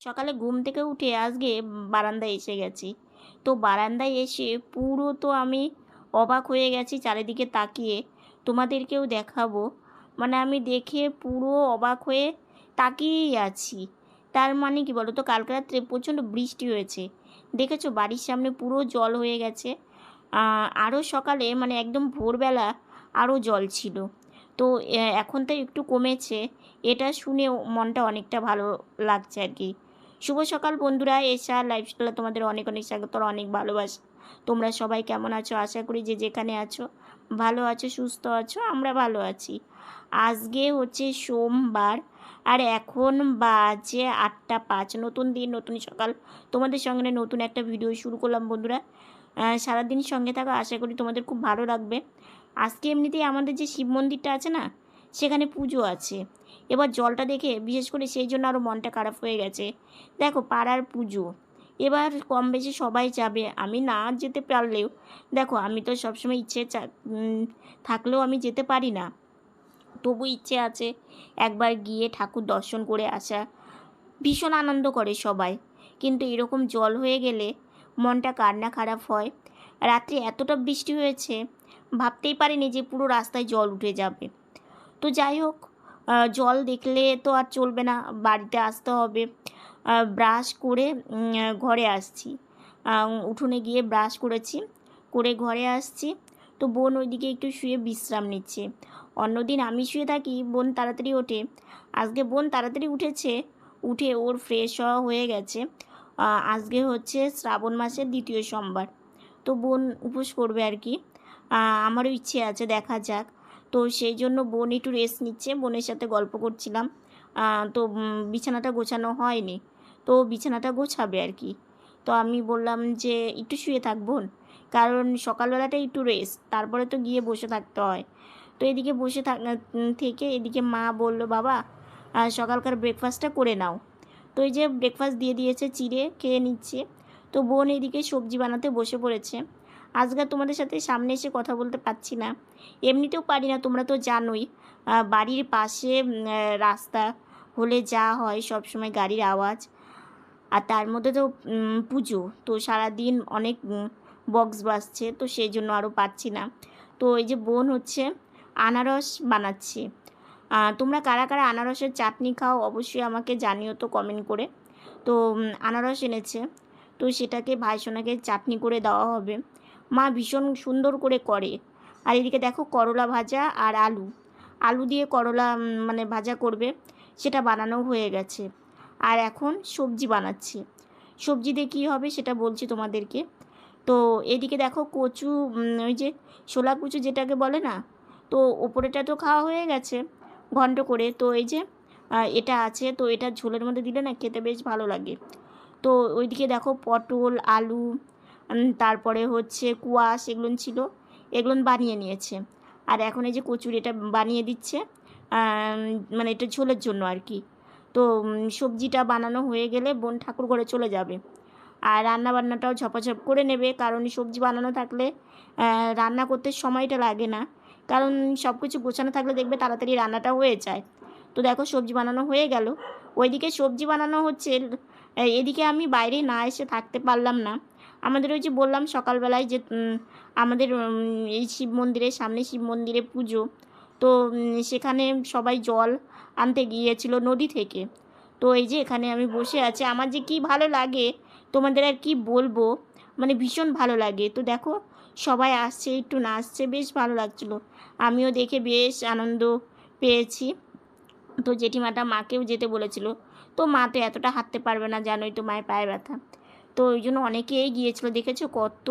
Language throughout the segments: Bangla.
সকালে ঘুম থেকে উঠে আজকে বারান্দায় এসে গেছি। তো বারান্দায় এসে পুরো তো আমি অবাক হয়ে গেছি চারিদিকে তাকিয়ে। তোমাদেরকেও দেখাবো। মানে আমি দেখে পুরো অবাক হয়ে তাকিয়েই আছি। তার মানে কি বলো তো কালকে রাত্রে প্রচণ্ড বৃষ্টি হয়েছে। দেখেছ? বাড়ির সামনে পুরো জল হয়ে গেছে। আরও সকালে মানে একদম ভোরবেলা আরও জল ছিল। তো এখন তো একটু কমেছে। এটা শুনে মনটা অনেকটা ভালো লাগছে আর কি। শুভ সকাল বন্ধুরা এসা লাইফস্টাইলে তোমাদের অনেক অনেক স্বাগত অনেক ভালোবাসা। তোমরা সবাই কেমন আছো? আশা করি যে যেখানে আছো, ভালো আছো, সুস্থ আছো, আমরা ভালো আছি। আজকে হচ্ছে সোমবার, আর এখন বাজে আটটা পাঁচ। নতুন দিন, নতুন সকাল। তোমাদের সঙ্গে নতুন একটা ভিডিও শুরু করলাম বন্ধুরা। সারাদিন সঙ্গে থাকা, আশা করি তোমাদের খুব ভালো লাগবে। আজকে এমনিতেই আমাদের যে শিব মন্দিরটা আছে না, সেখানে পুজো আছে। এবার জলটা দেখে, বিশেষ করে সেই জন্য আরও মনটা খারাপ হয়ে গেছে। দেখো, পাড়ার পুজো। এবার কম বেশি সবাই যাবে। আমি না যেতে পারলেও, দেখো, আমি তো সবসময় ইচ্ছে থাকলেও আমি যেতে পারি না। তবু ইচ্ছে আছে একবার গিয়ে ঠাকুর দর্শন করে আসা। ভীষণ আনন্দ করে সবাই। কিন্তু এরকম জল হয়ে গেলে মনটা কার না খারাপ হয়? রাত্রে এতটা বৃষ্টি হয়েছে, ভাবতেই পারিনি যে পুরো রাস্তায় জল উঠে যাবে। তো যাই হোক জল দেখলে তো আর চলবে না, বাড়িতে আসতে হবে। ব্রাশ করে ঘরে আসছি। উঠোনে গিয়ে ব্রাশ করেছি, করে ঘরে আসছি। তো বোন ওইদিকে একটু শুয়ে বিশ্রাম নিচ্ছে। অন্যদিন আমি শুয়ে থাকি, বোন তাড়াতাড়ি ওঠে। আজকে বোন তাড়াতাড়ি উঠেছে, উঠে ওর ফ্রেশ হওয়া হয়ে গেছে। আজকে হচ্ছে শ্রাবণ মাসের দ্বিতীয় সোমবার। তো বোন উপোস করবে আর কি। আমারও ইচ্ছে আছে, দেখা যাক। তো সেই জন্য বোন একটু রেস্ট নিচ্ছে। বোনের সাথে গল্প করছিলাম। তো বিছানাটা গোছানো হয়নি। তো বিছানাটা গোছাবে আর কি। তো আমি বললাম যে, একটু শুয়ে থাক বোন। কারণ সকালবেলাটা একটু রেস্ট তারপরে তো গিয়ে বসে থাকতে হয়। তো এদিকে বসে থাক থেকে এদিকে মা বলল, বাবা সকালকার ব্রেকফাস্টটা করে নাও। তো এই যে ব্রেকফাস্ট দিয়ে দিয়েছে, চিড়ে খেয়ে নিচ্ছে। তো বোন এদিকে সবজি বানাতে বসে পড়েছে। আজকে তোমাদের সাথে সামনে এসে কথা বলতে পারছি না। এমনিতেও পারি না, তোমরা তো জানোই। বাড়ির পাশে রাস্তা হলে যা হয় সব সময় গাড়ির আওয়াজ। আর তার মধ্যে তো পুজো। তো সারাদিন অনেক বক্স বাজছে, তো সেই জন্য আরও পাচ্ছি না। তো এই যে বোন হচ্ছে, আনারস বানাচ্ছে। তোমরা কারা কারা আনারসের চাটনি খাও অবশ্যই আমাকে জানিও তো কমেন্ট করে। তো আনারস এনেছে। তো সেটাকে ভাইসোনাকে চাটনি করে দেওয়া হবে। মা ভীষণ সুন্দর করে করে। আর এদিকে দেখো করলা ভাজা আর আলু। আলু দিয়ে করলা মানে ভাজা করবে, সেটা বানানো হয়ে গেছে। আর এখন সবজি বানাচ্ছি। সবজি দিয়ে কী হবে সেটা বলছি তোমাদেরকে। তো এদিকে দেখো কচু ওই যে শোলা কুচু যেটাকে বলে না, তো ওপরেটা তো খাওয়া হয়ে গেছে ঘন্ট করে। তো এই যে এটা আছে, তো এটা ঝোলের মধ্যে দিলে না খেতে বেশ ভালো লাগে। তো ওইদিকে দেখো পটল, আলু তারপরে হচ্ছে কুয়াশ এগুলো ছিল, এগুলো বানিয়ে নিয়েছে। আর এখন এই যে কচুর এটা বানিয়ে দিচ্ছে মানে এটা ঝোলের জন্য আর কি। তো সবজিটা বানানো হয়ে গেলে বোন ঠাকুর ঘরে চলে যাবে। আর রান্না বান্নাটাও ঝপাঝপ করে নেবে, কারণ সবজি বানানো থাকলে রান্না করতে সময়টা লাগে না। কারণ সব কিছু গোছানো থাকলে দেখবে তাড়াতাড়ি রান্নাটা হয়ে যায়। তো দেখো সবজি বানানো হয়ে গেল। ওইদিকে সবজি বানানো হচ্ছে, এদিকে আমি বাইরে না এসে থাকতে পারলাম না। আমাদের ওই যে বললাম সকালবেলায় যে আমাদের এই শিব মন্দিরের সামনে শিব মন্দিরে পুজো। তো সেখানে সবাই জল আনতে গিয়েছিল নদী থেকে। তো এই যে এখানে আমি বসে আছি। আমার যে কি ভালো লাগে, তোমাদের আর কি বলব? মানে ভীষণ ভালো লাগে। তো দেখো, সবাই আসছে, একটু নাচছে বেশ ভালো লাগছিল। আমিও দেখে বেশ আনন্দ পেয়েছি। তো জেঠিমাটা মাকেও যেতে বলেছিল। তো মা তো এতটা হাঁটতে পারবে না, জানোই তো মায়ের পায়ে ব্যথা। তো ওই জন্য অনেকেই গিয়েছিল, দেখেছ? কত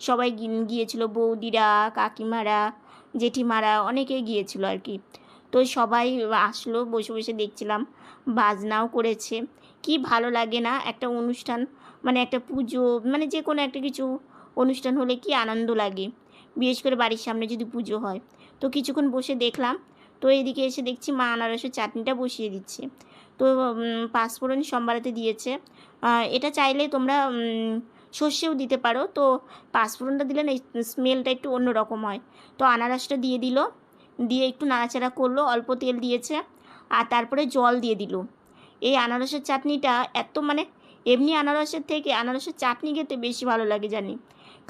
সবাই গিয়েছিল, বৌদিরা, কাকিমারা, জেঠিমারা অনেকেই গিয়েছিল আর কি। তো সবাই আসলো, বসে বসে দেখছিলাম, বাজনাও করেছে। কি ভালো লাগে না একটা অনুষ্ঠান মানে একটা পুজো মানে যে কোনো একটা কিছু অনুষ্ঠান হলে কি আনন্দ লাগে। বিশেষ করে বাড়ির সামনে যদি পুজো হয়। তো কিছুক্ষণ বসে দেখলাম, তো এদিকে এসে দেখছি মা আনারসের চাটনিটা বসিয়ে দিচ্ছে। তো পাঁচফোড়ন সম্বারাতে দিয়েছে। এটা চাইলে তোমরা সর্ষেও দিতে পারো। তো পাঁচফোড়নটা দিলে না স্মেলটা একটু অন্যরকম হয়। তো আনারসটা দিয়ে দিল। দিয়ে একটু নাড়াচাড়া করল। অল্প তেল দিয়েছে। আর তারপরে জল দিয়ে দিল। এই আনারসের চাটনিটা এত মানে এমনি আনারসের থেকে আনারসের চাটনি খেতে বেশি ভালো লাগে, জানি।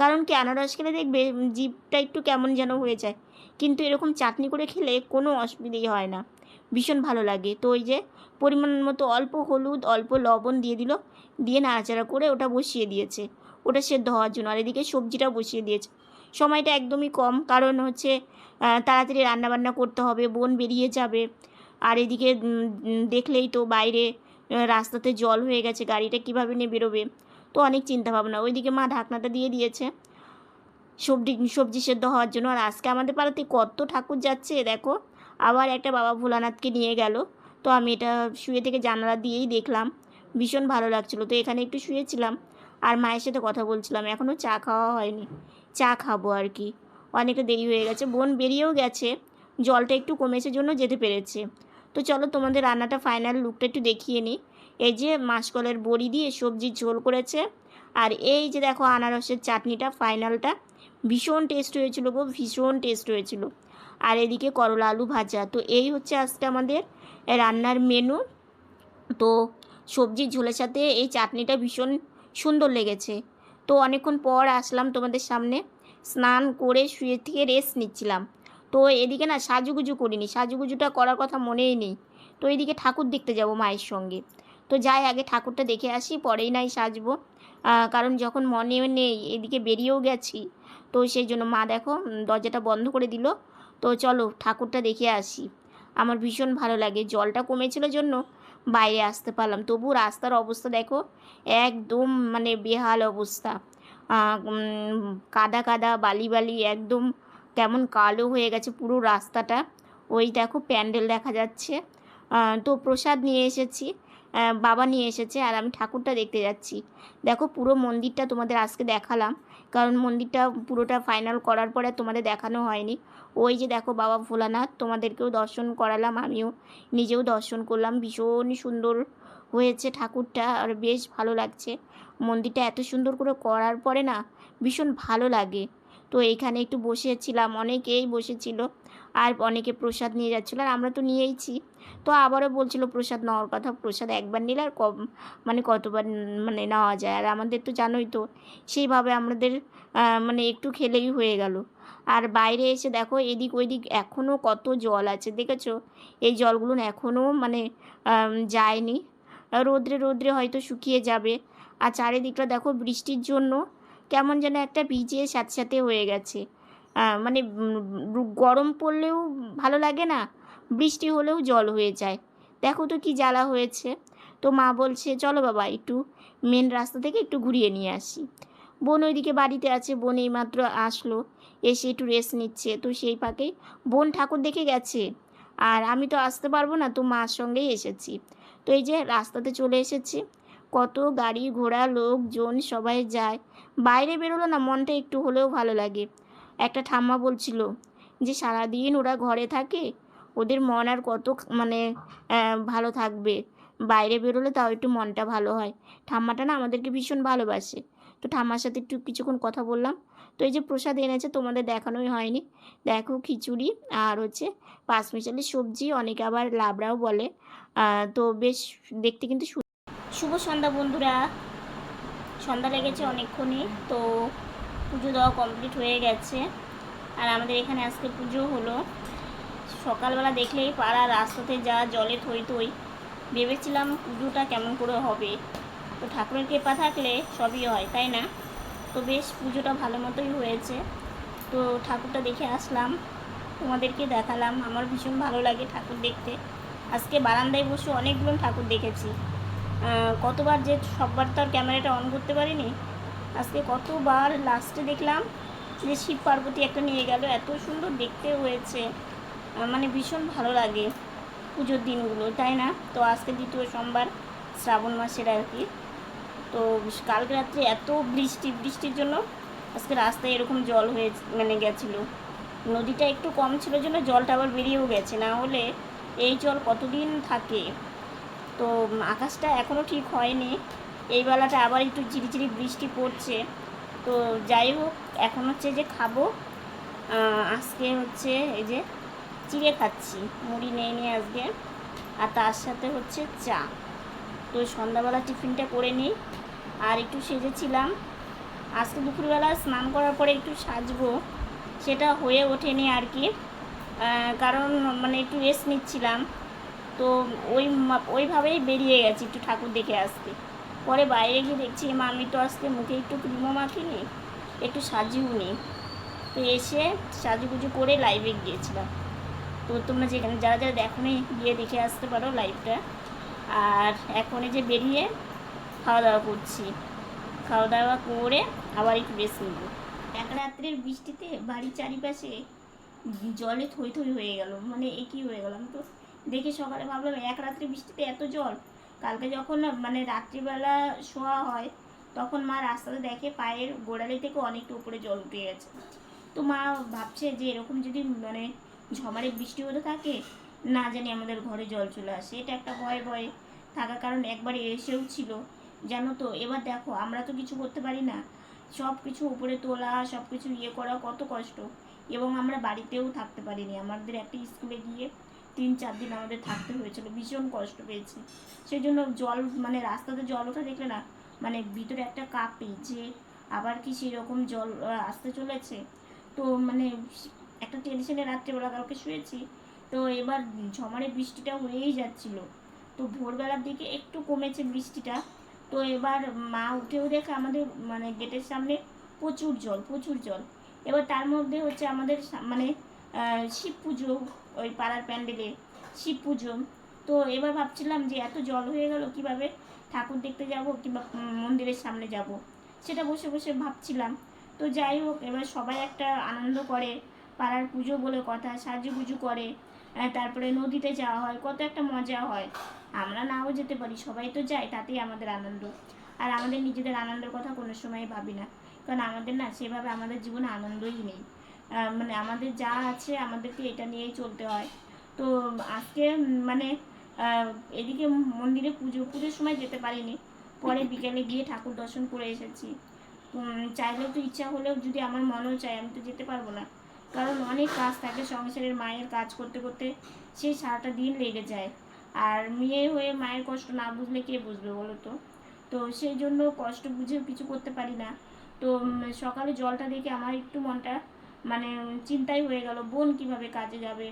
কারণ কি, আনারস খেলে দেখবে জিভটা একটু কেমন যেন হয়ে যায়। কিন্তু এরকম চাটনি করে খেলে কোনো অসুবিধেই হয় না। ভীষণ ভালো লাগে। তো ওই যে পরিমাণ মতো অল্প হলুদ, অল্প লবণ দিয়ে দিল। দিয়ে নাড়াচাড়া করে ওটা বসিয়ে দিয়েছে। ওটা সেদ্ধ হওয়ার জন্য। আর এদিকে সবজিটা বসিয়ে দিয়েছে। সময়টা একদমই কম। কারণ হচ্ছে তাড়াতাড়ি রান্নাবান্না করতে হবে, বোন বেরিয়ে যাবে। আর এদিকে দেখলেই তো বাইরে রাস্তাতে জল হয়ে গেছে, গাড়িটা কীভাবে নিয়ে বেরোবে? তো অনেক চিন্তা ভাবনা ওইদিকে মা ঢাকনাটা দিয়ে দিয়েছে। সবজি সবজি সেদ্ধ হওয়ার জন্য। আর আজকে আমাদের পাড়াতে কত ঠাকুর যাচ্ছে, দেখো। আবার একটা বাবা ভোলানাথকে নিয়ে গেল। তো আমি এটা শুয়ে থেকে জানালা দিয়েই দেখলাম। ভীষণ ভালো লাগছিল। তো এখানে একটু শুয়েছিলাম আর মায়ের সাথে কথা বলছিলাম। এখনও চা খাওয়া হয়নি। চা খাব আর কি। অনেকটা দেরি হয়ে গেছে। বোন বেরিয়েও গেছে। জলটা একটু কমেছে জন্য যেতে পেরেছে। তো চলো তোমাদের রান্নাটা ফাইনাল লুকটা একটু দেখিয়ে নিই। এই যে মাসকলের বড়ি দিয়ে সবজির ঝোল করেছে। আর এই যে দেখো আনারসের চাটনিটা ফাইনালটা ভীষণ টেস্ট হয়েছিল গো, ভীষণ টেস্ট হয়েছিল। আর এদিকে করলা আলু ভাজা, তো এই হচ্ছে আজকে আমাদের রান্নার মেনু তো সবজির ঝোলের সাথে এই চাটনিটা ভীষণ সুন্দর লেগেছে। তো অনেকক্ষণ পর আসলাম তোমাদের সামনে, স্নান করে শুয়ে থেকে রেস্ট নিচ্ছিলাম। তো এদিকে না সাজুগুজু করিনি, সাজুগুজুটা করার কথা মনেই নেই। তো এদিকে ঠাকুর দেখতে যাব মায়ের সঙ্গে। তো যাই, আগে ঠাকুরটা দেখে আসি, পরেই নাই সাজবো। কারণ যখন মনে নেই, এদিকে বেরিয়েও গেছি। তো সেই জন্য মা দেখো দরজাটা বন্ধ করে দিল। তো চলো ঠাকুরটা দেখে আসি। আমার ভীষণ ভালো লাগে, জলটা কমেছিল জন্য বাইরে আসতে পারলাম। তবু রাস্তার অবস্থা দেখো, একদম মানে বেহাল অবস্থা। কাদা কাদা, বালি বালি, একদম কেমন কালো হয়ে গেছে পুরো রাস্তাটা। ওই দেখো প্যান্ডেল দেখা যাচ্ছে। তো প্রসাদ নিয়ে এসেছি বাবা নিয়ে এসেছে, আর আমি ঠাকুরটা দেখতে যাচ্ছি। দেখো পুরো মন্দিরটা তোমাদের আজকে দেখালাম। কারণ মন্দিরটা পুরোটা ফাইনাল করার পরে তোমাদের দেখানো হয়নি। ওই যে দেখো বাবা ভোলানাথ, তোমাদেরকেও দর্শন করালাম, আমিও নিজেও দর্শন করলাম। ভীষণ সুন্দর হয়েছে ঠাকুরটা, আর বেশ ভালো লাগছে। মন্দিরটা এত সুন্দর করে করার পরে না ভীষণ ভালো লাগে। তো এখানে একটু বসেছিলাম, অনেকেই বসেছিল। আর অনেকে প্রসাদ নিয়ে যাচ্ছিল আর আমরা তো নিয়েইছি। তো আবারও বলছিল, প্রসাদ নেওয়ার কথা, প্রসাদ একবার নিলে আর কম মানে কতবার মানে নেওয়া যায়? আর আমাদের তো জানোই তো, সেইভাবে আমাদের মানে একটু খেলেই হয়ে গেল। আর বাইরে এসে দেখো, এদিক ওইদিক এখনও কত জল আছে, দেখেছ? এই জলগুলো এখনও মানে যায়নি। রোদ্রে রোদ্রে হয়তো শুকিয়ে যাবে। আর চারিদিকটা দেখো বৃষ্টির জন্য, কেমন যেন একটা ভিজিয়ে সাথে সাথে হয়ে গেছে। মানে গরম পড়লেও ভালো লাগে না, বৃষ্টি হলেও জল হয়ে যায়। দেখো তো কি জ্বালা হয়েছে। তো মা বলছে, চলো বাবা, একটু মেন রাস্তা থেকে একটু ঘুরিয়ে নিয়ে আসি। বোন ওইদিকে বাড়িতে আছে, বোন এইমাত্র আসলো, এসে একটু রেস্ট নিচ্ছে। তো সেই ফাঁকেই বোন ঠাকুর দেখে গেছে। আর আমি তো আসতে পারব না, তো মার সঙ্গেই এসেছি। তো এই যে রাস্তাতে চলে এসেছি। কত গাড়ি ঘোড়া লোকজন সবাই যায়। বাইরে বেরোলো না, মনটা একটু হলেও ভালো লাগে। একটা ঠাম্মা বলছিল যে, সারাদিন ওরা ঘরে থাকে, ওদের মন আর কত মানে ভালো থাকবে। বাইরে বেরোলে তাও একটু মনটা ভালো হয়। ঠাম্মাটা না আমাদেরকে ভীষণ ভালোবাসে। তো ঠাম্মার সাথে একটু কিছুক্ষণ কথা বললাম। তো এই যে প্রসাদ এনেছে, তোমাদের দেখানোই হয়নি। দেখো খিচুড়ি আর হচ্ছে পাঁচমিশালি সবজি, অনেকে আবার লাবড়াও বলে। তো বেশ দেখতে কিন্তু শুভ সন্ধ্যা বন্ধুরা। সন্ধ্যা লেগেছে অনেকক্ষণই। তো পুজো দেওয়া কমপ্লিট হয়ে গেছে। আর আমাদের এখানে আজকে পুজো হলো। সকালবেলা দেখলেই পাড়া রাস্তাতে যা জলে থই থই। ভেবেছিলাম পুজোটা কেমন করে হবে। তো ঠাকুরের কৃপা থাকলে সবই হয়, তাই না? তো বেশ পুজোটা ভালো মতোই হয়েছে। তো ঠাকুরটা দেখে আসলাম, তোমাদেরকে দেখালাম। আমার ভীষণ ভালো লাগে ঠাকুর দেখতে। আজকে বারান্দায় বসে অনেকগুলো ঠাকুর দেখেছি। কতবার যে সববার তো আর ক্যামেরাটা অন করতে পারিনি। আজকে কতবার লাস্টে দেখলাম যে শিব পার্বতী একটা নিয়ে গেল, এত সুন্দর দেখতে হয়েছে। মানে ভীষণ ভালো লাগে পুজোর দিনগুলো, তাই না? তো আজকে দ্বিতীয় সোমবার শ্রাবণ মাসের আর কি। তো কালকে রাত্রে এত বৃষ্টি, বৃষ্টির জন্য আজকে রাস্তায় এরকম জল হয়ে মানে গেছিল। নদীটা একটু কম ছিল জন্য জলটা আবার বেরিয়েও গেছে, না হলে এই জল কতদিন থাকে? তো আকাশটা এখনও ঠিক হয়নি। এই বেলাটা আবার একটু ঝিরিঝিরি বৃষ্টি পড়ছে। তো যাই হোক, এখন হচ্ছে যে খাব। আজকে হচ্ছে এই যে চিড়ে খাচ্ছি, মুড়ি নেই নিয়ে আজকে। আর তার সাথে হচ্ছে চা। তো সন্ধ্যাবেলা টিফিনটা করে নিই। আর একটু সেজেছিলাম। আজকে দুপুরবেলা স্নান করার পরে একটু সাজবো। সেটা হয়ে ওঠেনি আর কি। কারণ মানে একটু রেস্ট নিচ্ছিলাম। তো ওই ওইভাবেই বেরিয়ে গেছি একটু ঠাকুর দেখে আসতে। পরে বাইরে গিয়ে দেখছি মা, আমি তো আজকে মুখে একটু ক্রিমও মাখিনি, একটু সাজিও নি। তো এসে সাজুগুজু করে লাইভে গিয়েছিলাম। তো তোমরা যেখানে, যারা যারা দেখো গিয়ে দেখে আসতে পারো লাইভটা আর এখন যে বেরিয়ে খাওয়া দাওয়া করছি। খাওয়া দাওয়া করে আবার একটু রেস্ট নেব। এক রাত্রের বৃষ্টিতে বাড়ির চারিপাশে জলে থই থই হয়ে গেল। মানে একই হয়ে গেল? আমি তো দেখে সকালে ভাবলাম, এক রাত্রে বৃষ্টিতে এত জল কালকে যখন মানে রাত্রিবেলা শোয়া হয়, তখন মা রাস্তাতে দেখে পায়ের গোড়ালি থেকে অনেকটা উপরে জল উঠে গেছে। তো মা ভাবছে যে এরকম যদি মানে ঝমারে বৃষ্টি হতে থাকে, না জানি আমাদের ঘরে জল চলে আসে। এটা একটা ভয় ভয়ে থাকার কারণ একবার এসেও ছিল। জানো তো, এবার দেখো, আমরা তো কিছু করতে পারি না। সব কিছু উপরে তোলা সব কিছু ইয়ে করা কত কষ্ট। এবং আমরা বাড়িতেও থাকতে পারিনি। আমাদের একটা স্কুলে গিয়ে তিন চার দিন আমাদের থাকতে হয়েছিল, ভীষণ কষ্ট পেয়েছি। সেই জন্য জল মানে রাস্তাতে জল ওঠা দেখলে না মানে ভিতরে একটা কাঁপি যে আবার কি সেরকম জল আসতে চলেছে। তো মানে একটা টেনশনে রাত্রেবেলা কালকে শুয়েছি, তো এবার ঝমারে বৃষ্টিটা হয়েই যাচ্ছিল। তো ভোরবেলার দিকে একটু কমেছে বৃষ্টিটা, তো এবার মা উঠেও দেখে আমাদের মানে গেটের সামনে প্রচুর জল প্রচুর জল। এবার তার মধ্যে হচ্ছে আমাদের মানে শিব পুজো ওই পাড়ার প্যান্ডেলে শিব পুজো। তো এবার ভাবছিলাম যে এত জল হয়ে গেল, কীভাবে ঠাকুর দেখতে যাব কিংবা মন্দিরের সামনে যাব? সেটা বসে বসে ভাবছিলাম। তো যাই হোক, এবার সবাই একটা আনন্দ করে, পাড়ার পুজো বলে কথা, সাজুগুজু করে তারপরে নদীতে যাওয়া হয়, কত একটা মজা হয়। আমরা নাও যেতে পারি, সবাই তো যায়, তাতেই আমাদের আনন্দ। আর আমাদের নিজেদের আনন্দের কথা কোনো সময় ভাবি না, কারণ আমাদের না সেভাবে আমাদের জীবনে আনন্দই নেই। মানে আমাদের যা আছে আমাদেরকে এটা নিয়েই চলতে হয়। তো আজকে মানে এদিকে মন্দিরে পুজো, পুজোর সময় যেতে পারিনি। পরে বিকেলে গিয়ে ঠাকুর দর্শন করে এসেছি। চাইলেও তো ইচ্ছা হলেও যদি আমার মনও চায়, আমি তো যেতে পারব না। কারণ অনেক কাজ থাকে, সংসারের মায়ের কাজ করতে করতে সেই সারাটা দিন লেগে যায়। আর মেয়ে হয়ে মায়ের কষ্ট না বুঝলে কে বুঝবে বলো তো? তো সেই জন্য কষ্ট বুঝেও কিছু করতে পারি না। তো সকালে জলটা দেখে আমার একটু মনটা মানে চিন্তাই হয়ে গেল, বোন কীভাবে কাজে যাবে,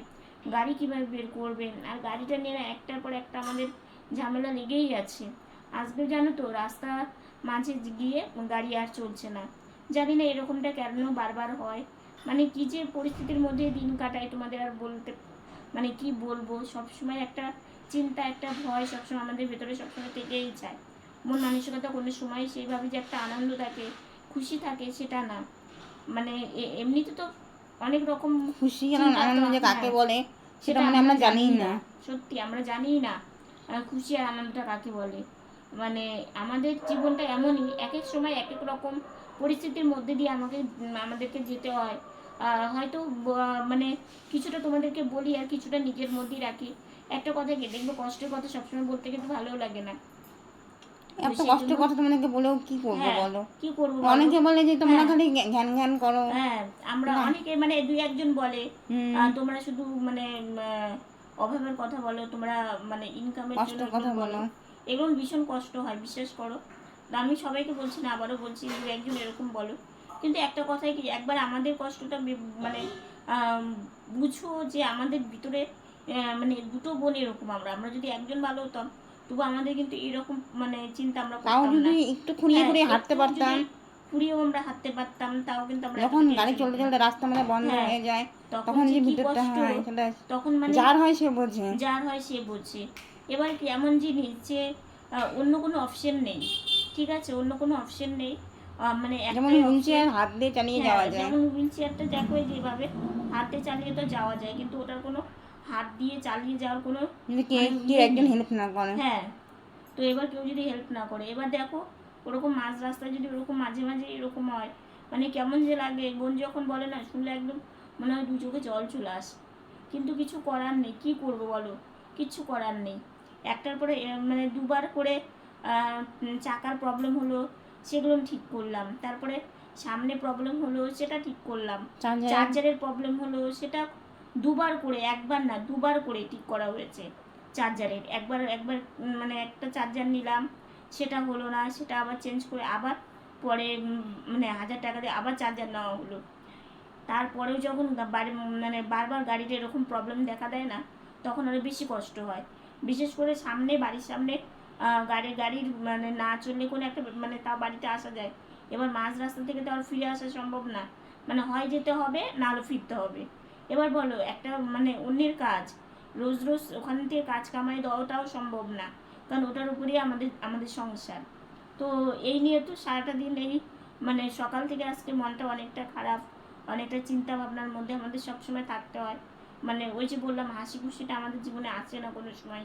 গাড়ি কীভাবে বের করবেন আর গাড়িটা নিয়ে একটার পর একটা আমাদের ঝামেলা লেগেই আছে। আজকে জানো তো, রাস্তা মাঝে গিয়ে গাড়ি আর চলছে না। জানি না এরকমটা কেন বারবার হয়। মানে কি যে পরিস্থিতির মধ্যে দিন কাটায় তোমাদের আর বলতে মানে কি বলব, সবসময় একটা চিন্তা, একটা ভয় সবসময় আমাদের ভেতরে সবসময় থেকেই যায়। মন মানসিকতা কোনো সময় সেইভাবে যে একটা আনন্দ থাকে, খুশি থাকে সেটা না। মানে এমনিতে তো অনেক রকম খুশি আর আনন্দ যে কাকে হ্যাঁ, বলে সেটা মানে আমরা জানিই না। সত্যি আমরা জানিই না খুশি আর আনন্দটা কাকে বলে। মানে আমাদের জীবনটা এমনই এক এক সময় এক এক রকম পরিস্থিতির মধ্যে দিয়ে আমাকে আমাদেরকে যেতে হয়। আহ, হয়তো মানে কিছুটা তোমাদেরকে বলি আর কিছুটা নিজের মধ্যেই রাখি। একটা কথা কি দেখব কষ্টের কথা সবসময় বলতে কিন্তু ভালোও লাগে না। এত জন্য- কথা তোমাদেরকে বলেও কি করব হ্যাঁ, বলো? কি করব অনেকে বলে যে তোমরা হ্যাঁ। খালি জ্ঞান জ্ঞান করো। হ্যাঁ আমরা অনেকে মানে দুই একজন বলে তোমরা শুধু মানে অভাবের কথা বলো তোমরা মানে ইনকামের কষ্টের কথা বলো। এগুলো ভীষণ কষ্ট হয় বিশ্বাস করো। আমি সবাইকে বলছি না আবারও বলছি দু একজন এরকম বলো। কিন্তু একটা কথাই কি একবার আমাদের কষ্টটা মানে বুঝো যে আমাদের ভিতরে মানে দুটো বোন এরকম আমরা। আমরা যদি একজন ভালো হতাম তবু আমাদের কিন্তু এরকম মানে চিন্তা আমরা তাও যদি একটু খুঁড়িয়ে হ্যাঁ, খুঁড়িয়ে হাঁটতে পারতাম। ফুরিয়েও আমরা হাঁটতে পারতাম তাও কিন্তু আমরা যখন গাড়ি চলতে চলতে রাস্তা মানে বন্ধ হ্যাঁ, হয়ে যায় তখন যে ভিতরটা হয় তখন মানে যার হয় সে বোঝে। যার হয় সে বোঝে। এবার কি এমন জিনিস যে অন্য কোনো অপশন নেই ঠিক আছে? অন্য কোনো অপশন নেই। মানে যেমন হুইল চেয়ার হাত দিয়ে চালিয়ে হ্যাঁ, যাওয়া যায়। যেমন হুইল চেয়ারটা দেখো যেভাবে হাতে চালিয়ে তো যাওয়া যায় কিন্তু ওটার কোনো হাত দিয়ে চালিয়ে যাওয়ার কোনো যদি কে মানে একজন হেল্প না করে। হ্যাঁ তো এবার কেউ যদি হেল্প না করে এবার দেখো ওরকম মাঝ রাস্তায় যদি ওরকম মাঝে মাঝে এরকম হয় মানে কেমন যে লাগে বোন যখন বলে না শুনলে একদম মনে হয় দু চোখে জল চলে আসে। কিন্তু কিছু করার নেই কি করব বলো? কিচ্ছু করার নেই। একটার পরে মানে দুবার করে চাকার প্রবলেম হলো সেগুলো ঠিক করলাম। তারপরে সামনে প্রবলেম হলো সেটা ঠিক করলাম। চার্জারের প্রবলেম হলো সেটা দুবার করে, একবার না, দুবার করে ঠিক করা হয়েছে চার্জারের। একবার একবার মানে একটা চার্জার নিলাম, সেটা হলো না, সেটা আবার চেঞ্জ করে আবার পরে মানে হাজার টাকা দিয়ে আবার চার্জার নেওয়া হলো। তারপরেও যখন বাড়ি মানে বারবার গাড়িটা এরকম প্রবলেম দেখা দেয় না, তখন আরও বেশি কষ্ট হয়। বিশেষ করে সামনে, বাড়ির সামনে গাড়ি, গাড়ির মানে না চললে কোনো একটা মানে তা বাড়িতে আসা যায়। এবার মাঝ রাস্তা থেকে তো আর ফিরে আসা সম্ভব না। মানে হয় যেতে হবে, না হলে ফিরতে হবে। এবার বলো, একটা মানে অন্যের কাজ। রোজ রোজ ওখান থেকে কাজ কামাই দেওয়াটাও সম্ভব না, কারণ ওটার উপরেই আমাদের আমাদের সংসার। তো এই নিয়ে তো সারাটা দিন এই মানে সকাল থেকে আজকে মনটা অনেকটা খারাপ, অনেকটা চিন্তা ভাবনার মধ্যে আমাদের সবসময় থাকতে হয়। মানে ওই যে বললাম হাসি খুশিটা আমাদের জীবনে আসে না কোনো সময়।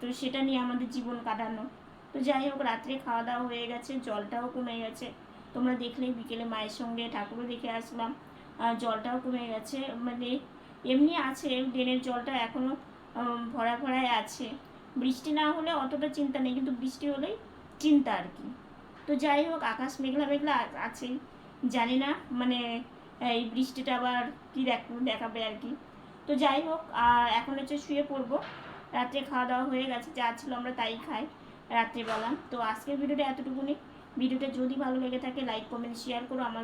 তো সেটা নিয়ে আমাদের জীবন কাটানো। তো যাই হোক, রাত্রে খাওয়া দাওয়া হয়ে গেছে, জলটাও কমে গেছে। তোমরা দেখলে বিকেলে মায়ের সঙ্গে, ঠাকুরও দেখে আসলাম। জলটাও কমে গেছে। মানে এমনি আছে, ড্রেনের জলটা এখনও ভরা ভরায় আছে। বৃষ্টি না হলে অতটা চিন্তা নেই, কিন্তু বৃষ্টি হলেই চিন্তা আর কি। তো যাই হোক, আকাশ মেঘলা মেঘলা আছে, জানি না মানে এই বৃষ্টিটা আবার কী দেখ, দেখাবে আর কি। তো যাই হোক এখন হচ্ছে শুয়ে পড়ব। রাত্রে খাওয়া দাওয়া হয়ে গেছে, যা ছিল আমরা তাই খাই রাত্রেবেলা। তো আজকের ভিডিওটা এতটুকুনি। ভিডিওটা যদি ভালো লেগে থাকে লাইক কমেন্ট শেয়ার করো। আমার